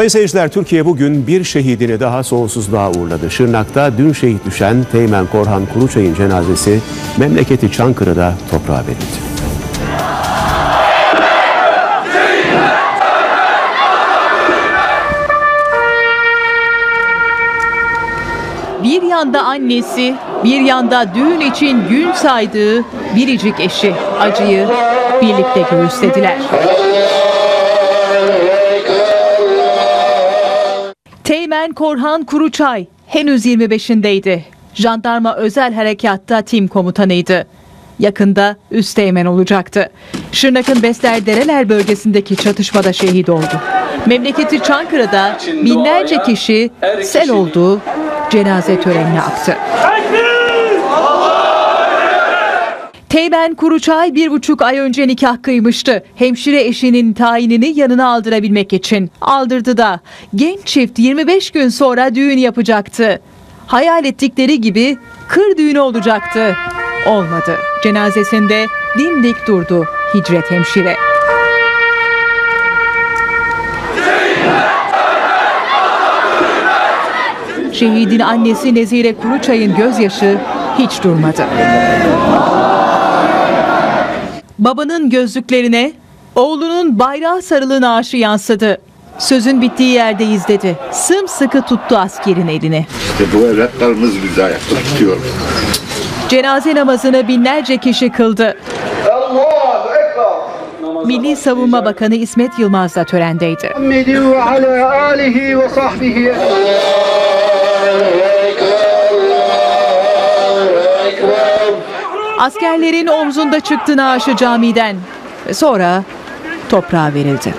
Sayın seyirciler Türkiye bugün bir şehidini daha sonsuzluğa uğurladı. Şırnak'ta dün şehit düşen Teğmen Korhan Kuruçay'ın cenazesi memleketi Çankırı'da toprağa verildi. Bir yanda annesi, bir yanda düğün için gün saydığı biricik eşi acıyı birlikte göğüslediler. Teğmen Korhan Kuruçay henüz 25'indeydi. Jandarma özel harekatta tim komutanıydı. Yakında üsteğmen olacaktı. Şırnak'ın Besler Dereler bölgesindeki çatışmada şehit oldu. Memleketi Çankırı'da binlerce kişi sel oldu, cenaze törenine aktı. Teğmen Kuruçay bir buçuk ay önce nikah kıymıştı. Hemşire eşinin tayinini yanına aldırabilmek için. Aldırdı da. Genç çift 25 gün sonra düğün yapacaktı. Hayal ettikleri gibi kır düğünü olacaktı. Olmadı. Cenazesinde dimdik durdu Hicret hemşire. Şehidin annesi Nezire Kuruçay'ın gözyaşı hiç durmadı. Babanın gözlüklerine oğlunun bayrağı sarılı naaşı yansıdı. Sözün bittiği yerdeyiz dedi. Sımsıkı tuttu askerin elini. İşte bu evlatlarımız bizi ayakta tutuyor. Cenaze namazını binlerce kişi kıldı. Milli Savunma Bakanı İsmet Yılmaz da törendeydi. Askerlerin omzunda çıktı naaşı camiden sonra toprağa verildi.